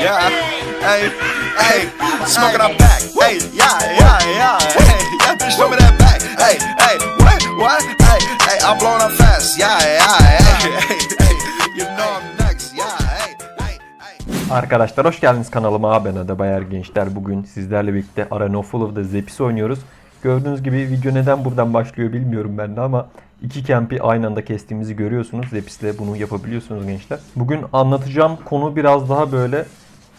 Yeah, hey, hey, smoking on back. Hey, yeah, yeah, yeah. Hey, yeah, bitch, show me that back. Hey, hey, what, what? Hey, hey, I'm blowing up fast. Yeah, yeah, hey, hey, hey. You know I'm next. Yeah, hey, hey, hey. Arkadaşlar hoş geldiniz kanalıma. Ben Ada Bayar Gençler. Bugün sizlerle birlikte Arena of Follow'da Zepis oynuyoruz. Gördüğünüz gibi video neden buradan başlıyor bilmiyorum ben de ama iki kempi aynı anda kestiğimizi görüyorsunuz. Zepis'le bunu yapabiliyorsunuz gençler. Bugün anlatacağım konu biraz daha böyle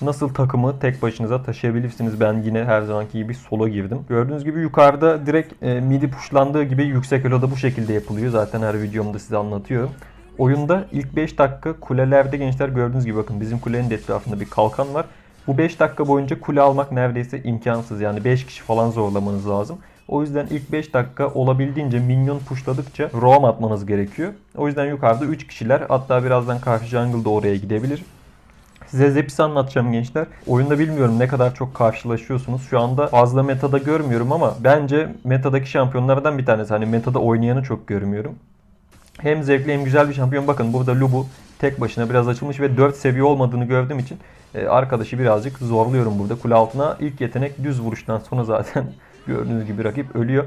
nasıl takımı tek başınıza taşıyabilirsiniz. Ben yine her zamanki gibi solo girdim. Gördüğünüz gibi yukarıda direkt e, midi pushlandığı gibi yüksek eloda bu şekilde yapılıyor. Zaten her videomda size anlatıyorum. Oyunda ilk 5 dakika kulelerde gençler gördüğünüz gibi bakın bizim kulenin de etrafında bir kalkan var. Bu 5 dakika boyunca kule almak neredeyse imkansız. Yani 5 kişi falan zorlamanız lazım. O yüzden ilk 5 dakika olabildiğince minyon pushladıkça roam atmanız gerekiyor. O yüzden yukarıda 3 kişiler hatta birazdan karşı jungle da oraya gidebilir. Size Zepis'i anlatacağım gençler. Oyunda bilmiyorum ne kadar çok karşılaşıyorsunuz. Şu anda fazla metada görmüyorum ama bence metadaki şampiyonlardan bir tanesi. Hani metada oynayanı çok görmüyorum. Hem zevkli hem güzel bir şampiyon. Bakın burada Lubu tek başına biraz açılmış ve 4 seviye olmadığını gördüğüm için e, arkadaşı birazcık zorluyorum burada. Kule altına ilk yetenek düz vuruştan sonra zaten gördüğünüz gibi rakip ölüyor.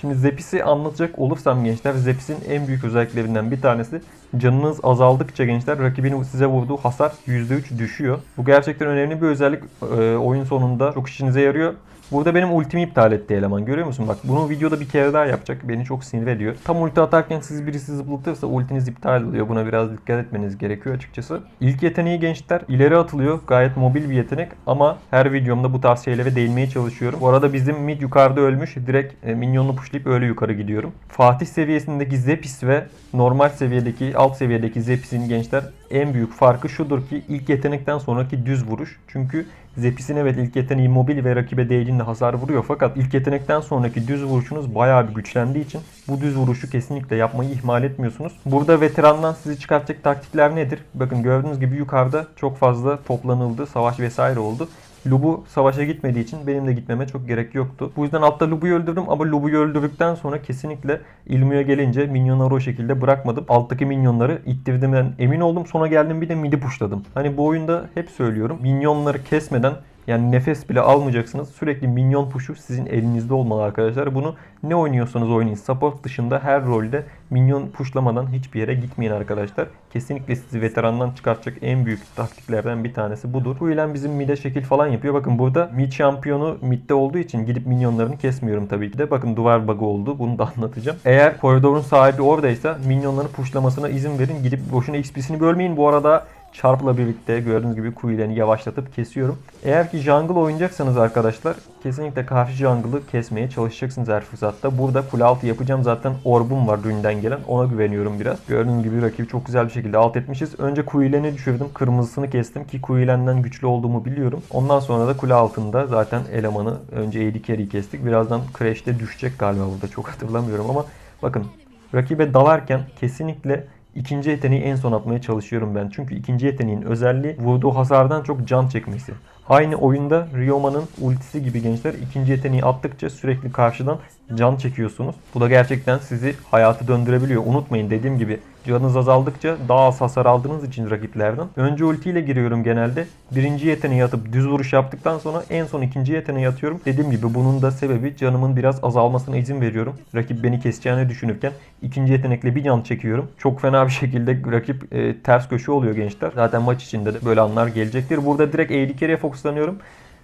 Şimdi Zepis'i anlatacak olursam gençler Zepis'in en büyük özelliklerinden bir tanesi canınız azaldıkça gençler rakibin size vurduğu hasar %3 düşüyor. Bu gerçekten önemli bir özellik. E, oyun sonunda çok işinize yarıyor. Burada benim ultimi iptal etti eleman görüyor musun? Bak bunu videoda bir kere daha yapacak. Beni çok sinir ediyor. Tam ulti atarken siz birisi zıplatırsa ultiniz iptal oluyor. Buna biraz dikkat etmeniz gerekiyor açıkçası. İlk yeteneği gençler ileri atılıyor. Gayet mobil bir yetenek ama her videomda bu tarz şeylere değinmeye çalışıyorum. Bu arada bizim mid yukarıda ölmüş. Direkt e, minyonunu pushlayıp öyle yukarı gidiyorum. Fatih seviyesindeki Zepis ve normal seviyedeki alt seviyedeki Zepis'in gençler en büyük farkı şudur ki ilk yetenekten sonraki düz vuruş. Çünkü Zepis'in evet ilk yeteneği mobil ve rakibe değdiğinde hasar vuruyor fakat ilk yetenekten sonraki düz vuruşunuz bayağı bir güçlendiği için bu düz vuruşu kesinlikle yapmayı ihmal etmiyorsunuz. Burada veterandan sizi çıkartacak taktikler nedir? Bakın gördüğünüz gibi yukarıda çok fazla toplanıldı, savaş vesaire oldu. Lubu savaşa gitmediği için benim de gitmeme çok gerek yoktu. Bu yüzden altta Lubu'yu öldürdüm ama Lubu'yu öldürdükten sonra kesinlikle İlmu'ya gelince minyonları o şekilde bırakmadım. Alttaki minyonları ittirdiğimden emin oldum. Sonra geldim bir de midi pushladım. Hani bu oyunda hep söylüyorum. Minyonları kesmeden yani nefes bile almayacaksınız. Sürekli minyon puşu sizin elinizde olmalı arkadaşlar. Bunu ne oynuyorsanız oynayın. Support dışında her rolde minyon puşlamadan hiçbir yere gitmeyin arkadaşlar. Kesinlikle sizi veterandan çıkartacak en büyük taktiklerden bir tanesi budur. Bu ile bizim mid'e şekil falan yapıyor. Bakın burada mid şampiyonu mid'de olduğu için gidip minyonlarını kesmiyorum tabii ki de. Bakın duvar bug'ı oldu. Bunu da anlatacağım. Eğer koridorun sahibi oradaysa minyonları puşlamasına izin verin. Gidip boşuna XP'sini bölmeyin. Bu arada Çarp'la birlikte gördüğünüz gibi Quill'ini yavaşlatıp kesiyorum. Eğer ki jungle oynayacaksanız arkadaşlar kesinlikle karşı jungle'ı kesmeye çalışacaksınız her fırsatta. Burada kule altı yapacağım zaten orbum var dünden gelen ona güveniyorum biraz. Gördüğünüz gibi rakibi çok güzel bir şekilde alt etmişiz. Önce Quill'ini düşürdüm kırmızısını kestim ki Quill'enden güçlü olduğumu biliyorum. Ondan sonra da kule altında zaten elemanı önce AD carry'i kestik. Birazdan Crash'te düşecek galiba burada çok hatırlamıyorum ama bakın rakibe dalarken kesinlikle İkinci yeteneği en son atmaya çalışıyorum ben. Çünkü ikinci yeteneğin özelliği vurduğu hasardan çok can çekmesi. Aynı oyunda Ryoma'nın ultisi gibi gençler ikinci yeteneği attıkça sürekli karşıdan can çekiyorsunuz. Bu da gerçekten sizi hayatı döndürebiliyor. Unutmayın dediğim gibi canınız azaldıkça daha az hasar aldığınız için rakiplerden. Önce ultiyle giriyorum genelde. Birinci yeteneği atıp düz vuruş yaptıktan sonra en son ikinci yeteneği atıyorum. Dediğim gibi bunun da sebebi canımın biraz azalmasına izin veriyorum. Rakip beni keseceğini düşünürken ikinci yetenekle bir can çekiyorum. Çok fena bir şekilde rakip e, ters köşe oluyor gençler. Zaten maç içinde de böyle anlar gelecektir. Burada direkt AD carry'e fokuslanıyorum.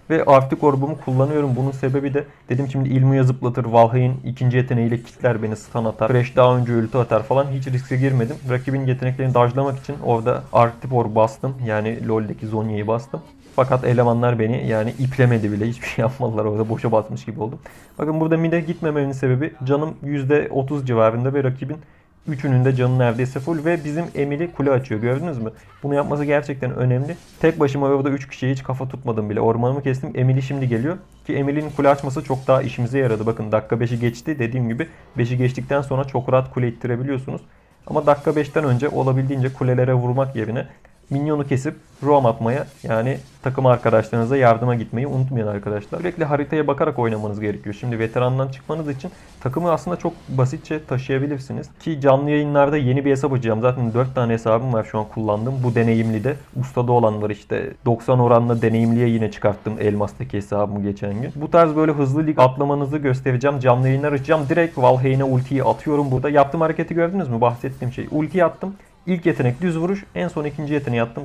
Ve artık orbumu kullanıyorum. Bunun sebebi de dedim şimdi ilmuya zıplatır. Valheim'in ikinci yeteneğiyle kitler beni stun atar. Thresh daha önce ulti atar falan. Hiç riske girmedim. Rakibin yeteneklerini dajlamak için orada artık or bastım. Yani LoL'deki Zhonya'yı bastım. Fakat elemanlar beni yani iplemedi bile. Hiçbir şey yapmadılar orada. Boşa basmış gibi oldum. Bakın burada mid'e gitmememin sebebi canım %30 civarında ve rakibin Üçünün de canı neredeyse full ve bizim Emily kule açıyor gördünüz mü? Bunu yapması gerçekten önemli. Tek başıma orada 3 kişiye hiç kafa tutmadım bile. Ormanımı kestim. Emily şimdi geliyor. Ki Emily'nin kule açması çok daha işimize yaradı. Bakın dakika 5'i geçti. Dediğim gibi 5'i geçtikten sonra çok rahat kule ittirebiliyorsunuz. Ama dakika 5'ten önce olabildiğince kulelere vurmak yerine minyonu kesip roam atmaya yani takım arkadaşlarınıza yardıma gitmeyi unutmayın arkadaşlar. Sürekli haritaya bakarak oynamanız gerekiyor. Şimdi veterandan çıkmanız için takımı aslında çok basitçe taşıyabilirsiniz. Ki canlı yayınlarda yeni bir hesap açacağım. Zaten 4 tane hesabım var şu an kullandım. Bu deneyimli de. Ustada olan var işte. 90 oranla deneyimliye yine çıkarttım Elmas'taki hesabımı geçen gün. Bu tarz böyle hızlı lig atlamanızı göstereceğim. Canlı yayınlar açacağım. Direkt Valheim'e ultiyi atıyorum burada. Yaptığım hareketi gördünüz mü? Bahsettiğim şey. Ultiyi attım. İlk yetenek düz vuruş. En son ikinci yeteneği attım.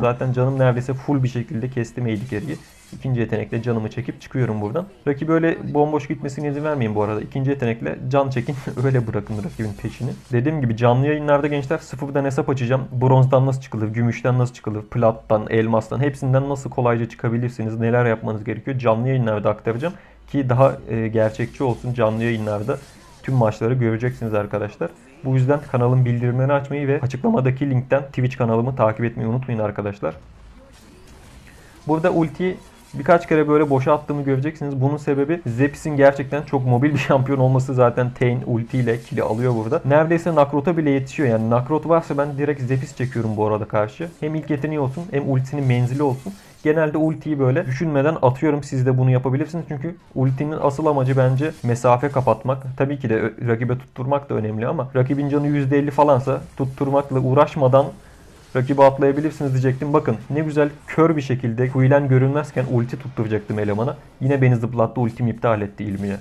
Zaten canım neredeyse full bir şekilde kestim eğri geriyi. İkinci yetenekle canımı çekip çıkıyorum buradan. Rakibi böyle bomboş gitmesine izin vermeyin bu arada. İkinci yetenekle can çekin öyle bırakın rakibin peşini. Dediğim gibi canlı yayınlarda gençler sıfırdan hesap açacağım. Bronzdan nasıl çıkılır, gümüşten nasıl çıkılır, plattan, elmastan hepsinden nasıl kolayca çıkabilirsiniz, neler yapmanız gerekiyor canlı yayınlarda aktaracağım. Ki daha e, gerçekçi olsun canlı yayınlarda tüm maçları göreceksiniz arkadaşlar. Bu yüzden kanalın bildirimlerini açmayı ve açıklamadaki linkten Twitch kanalımı takip etmeyi unutmayın arkadaşlar. Burada ultiyi birkaç kere böyle boşa attığımı göreceksiniz. Bunun sebebi Zepis'in gerçekten çok mobil bir şampiyon olması zaten Tain ultiyle kili alıyor burada. Neredeyse Nakrot'a bile yetişiyor yani. Nakrot varsa ben direkt Zepis çekiyorum bu arada karşı. Hem ilk yeteneği olsun hem ultisinin menzili olsun. Genelde ultiyi böyle düşünmeden atıyorum. Siz de bunu yapabilirsiniz. Çünkü ultinin asıl amacı bence mesafe kapatmak. Tabii ki de rakibe tutturmak da önemli ama rakibin canı %50 falansa tutturmakla uğraşmadan rakibi atlayabilirsiniz diyecektim. Bakın ne güzel kör bir şekilde Huilen görünmezken ulti tutturacaktım elemana. Yine beni zıplattı ultimi iptal etti ilmiye.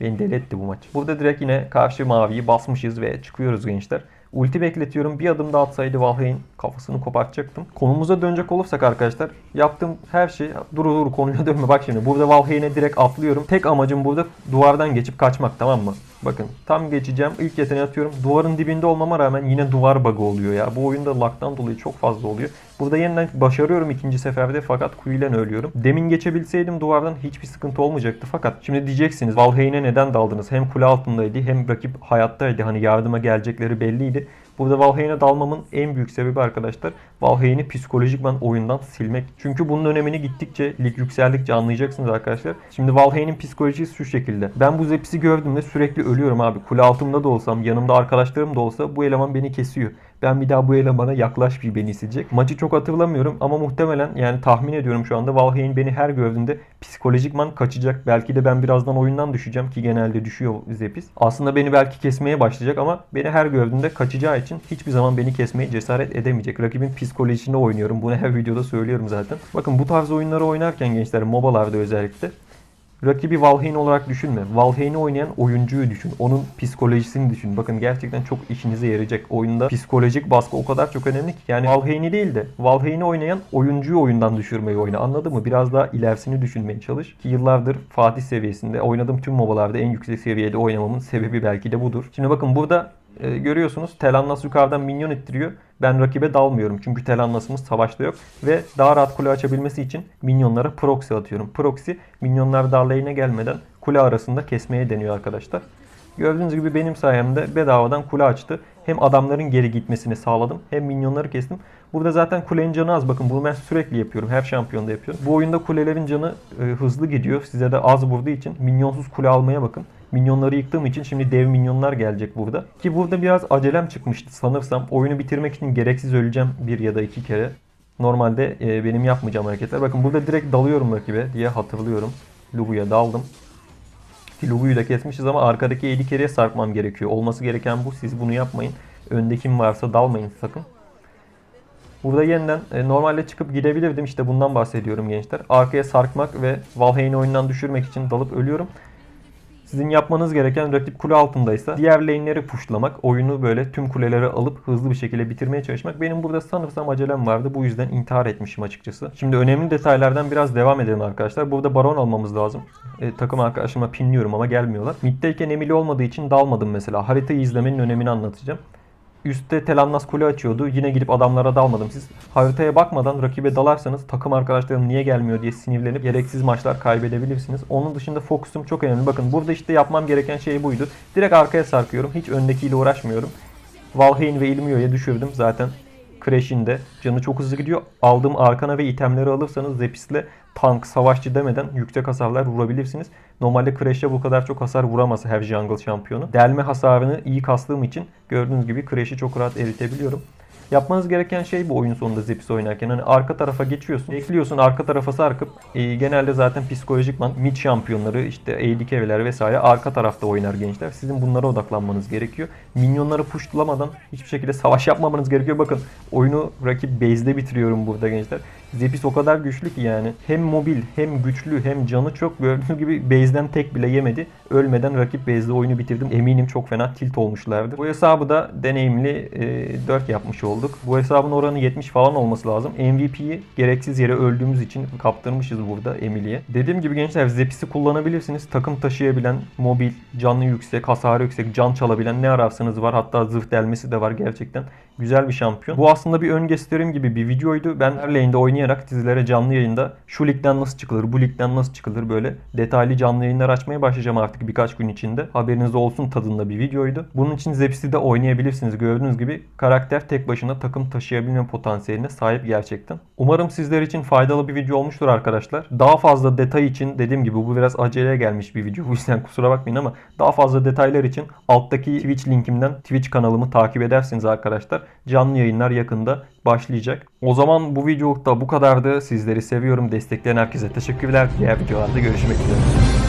Beni deli etti bu maç. Burada direkt yine karşı maviyi basmışız ve çıkıyoruz gençler. Ulti bekletiyorum. Bir adım daha atsaydı Valheim kafasını kopartacaktım. Konumuza dönecek olursak arkadaşlar yaptığım her şey dur dur konuya dönme bak şimdi. Burada Valheim'e direkt atlıyorum. Tek amacım burada duvardan geçip kaçmak tamam mı? Bakın tam geçeceğim. İlk yeteneği atıyorum. Duvarın dibinde olmama rağmen yine duvar bug'ı oluyor ya. Bu oyunda lag'dan dolayı çok fazla oluyor. Burada yeniden başarıyorum ikinci seferde fakat Quillen ölüyorum. Demin geçebilseydim duvardan hiçbir sıkıntı olmayacaktı fakat şimdi diyeceksiniz Valheim'e neden daldınız? Hem kule altındaydı hem rakip hayattaydı. Hani yardıma gelecekleri belliydi. Burada Valheim'e dalmamın en büyük sebebi arkadaşlar Valheim'i psikolojikman oyundan silmek. Çünkü bunun önemini gittikçe, lig yükseldikçe anlayacaksınız arkadaşlar. Şimdi Valheim'in psikolojisi şu şekilde. Ben bu Zepis'i gördüğümde sürekli ölüyorum abi. Kule altımda da olsam, yanımda arkadaşlarım da olsa bu eleman beni kesiyor. Ben bir daha bu elemana yaklaş bir beni isteyecek. Maçı çok hatırlamıyorum ama muhtemelen yani tahmin ediyorum şu anda Valheim beni her gördüğünde psikolojikman kaçacak. Belki de ben birazdan oyundan düşeceğim ki genelde düşüyor Zepis. Aslında beni belki kesmeye başlayacak ama beni her gördüğünde kaçacağı için hiçbir zaman beni kesmeye cesaret edemeyecek. Rakibin psikolojisini oynuyorum. Bunu her videoda söylüyorum zaten. Bakın bu tarz oyunları oynarken gençler MOBA'larda özellikle Rakibi Valheim olarak düşünme. Valheim'i oynayan oyuncuyu düşün. Onun psikolojisini düşün. Bakın gerçekten çok işinize yarayacak. Oyunda psikolojik baskı o kadar çok önemli ki. Yani Valheim'i değil de Valheim'i oynayan oyuncuyu oyundan düşürmeyi oyna. Anladın mı? Biraz daha ilerisini düşünmeye çalış. Ki yıllardır Fatih seviyesinde oynadığım tüm MOBA'larda en yüksek seviyede oynamamın sebebi belki de budur. Şimdi bakın burada e, görüyorsunuz Telannas yukarıdan minyon ittiriyor. Ben rakibe dalmıyorum çünkü Telannas'ımız savaşta yok. Ve daha rahat kule açabilmesi için minyonlara proxy atıyorum. Proxy minyonlar darlayına gelmeden kule arasında kesmeye deniyor arkadaşlar. Gördüğünüz gibi benim sayemde bedavadan kule açtı. Hem adamların geri gitmesini sağladım hem minyonları kestim. Burada zaten kulenin canı az. Bakın bunu ben sürekli yapıyorum. Her şampiyonda yapıyorum. Bu oyunda kulelerin canı e, hızlı gidiyor. Size de az vurduğu için minyonsuz kule almaya bakın. Minyonları yıktığım için şimdi dev minyonlar gelecek burada. Ki burada biraz acelem çıkmıştı sanırsam. Oyunu bitirmek için gereksiz öleceğim bir ya da iki kere. Normalde e, benim yapmayacağım hareketler. Bakın burada direkt dalıyorum rakibe diye hatırlıyorum. Lugu'ya daldım. Ki Lugu'yu da kesmişiz ama arkadaki 50 kereye sarkmam gerekiyor. Olması gereken bu. Siz bunu yapmayın. Önde kim varsa dalmayın sakın. Burada yeniden e, normalde çıkıp gidebilirdim. İşte bundan bahsediyorum gençler. Arkaya sarkmak ve Valheim'i oyundan düşürmek için dalıp ölüyorum. Sizin yapmanız gereken rakip kule altındaysa diğer lane'leri pushlamak, oyunu böyle tüm kuleleri alıp hızlı bir şekilde bitirmeye çalışmak. Benim burada sanırsam acelem vardı. Bu yüzden intihar etmişim açıkçası. Şimdi önemli detaylardan biraz devam edelim arkadaşlar. Burada baron almamız lazım. E, takım arkadaşıma pinliyorum ama gelmiyorlar. Mid'deyken emili olmadığı için dalmadım mesela. Haritayı izlemenin önemini anlatacağım. Üstte Telannas kule açıyordu. Yine gidip adamlara dalmadım. Siz haritaya bakmadan rakibe dalarsanız takım arkadaşlarım niye gelmiyor diye sinirlenip gereksiz maçlar kaybedebilirsiniz. Onun dışında fokusum çok önemli. Bakın burada işte yapmam gereken şey buydu. Direkt arkaya sarkıyorum. Hiç öndekiyle uğraşmıyorum. Valheim ve Ilmio'ya düşürdüm. Zaten Crash'in de canı çok hızlı gidiyor. Aldığım arkana ve itemleri alırsanız Zepis'le tank, savaşçı demeden yüksek hasarlar vurabilirsiniz. Normalde Crash'e bu kadar çok hasar vuramaz Heavy Jungle şampiyonu. Delme hasarını iyi kastığım için gördüğünüz gibi Crash'i çok rahat eritebiliyorum. Yapmanız gereken şey bu oyun sonunda Zepis oynarken. Hani arka tarafa geçiyorsun, bekliyorsun arka tarafa sarkıp e, genelde zaten psikolojikman mid şampiyonları işte AD vesaire arka tarafta oynar gençler. Sizin bunlara odaklanmanız gerekiyor. Minyonları pushlamadan hiçbir şekilde savaş yapmamanız gerekiyor. Bakın oyunu rakip base'de bitiriyorum burada gençler. Zepis o kadar güçlü ki yani. Hem mobil hem güçlü hem canı çok. Gördüğünüz gibi base'den tek bile yemedi. Ölmeden rakip base'de oyunu bitirdim. Eminim çok fena tilt olmuşlardı. Bu hesabı da deneyimli e, 4 yapmış olduk. Bu hesabın oranı 70 falan olması lazım. MVP'yi gereksiz yere öldüğümüz için kaptırmışız burada Emily'ye. Dediğim gibi gençler Zepis'i kullanabilirsiniz. Takım taşıyabilen, mobil, canlı yüksek, hasarı yüksek, can çalabilen ne ararsanız var. Hatta zırh delmesi de var gerçekten. Güzel bir şampiyon. Bu aslında bir ön gösterim gibi bir videoydu. Ben her lane'de oynayarak sizlere canlı yayında şu ligden nasıl çıkılır, bu ligden nasıl çıkılır böyle detaylı canlı yayınlar açmaya başlayacağım artık birkaç gün içinde. Haberiniz olsun tadında bir videoydu. Bunun için Zeps'i de oynayabilirsiniz. Gördüğünüz gibi karakter tek başına takım taşıyabilme potansiyeline sahip gerçekten. Umarım sizler için faydalı bir video olmuştur arkadaşlar. Daha fazla detay için dediğim gibi bu biraz aceleye gelmiş bir video. Bu yüzden kusura bakmayın ama daha fazla detaylar için alttaki Twitch linkimden Twitch kanalımı takip edersiniz arkadaşlar. Canlı yayınlar yakında başlayacak. O zaman bu videolukta bu kadardı. Sizleri seviyorum. Destekleyen herkese teşekkürler. Diğer videolarda görüşmek üzere.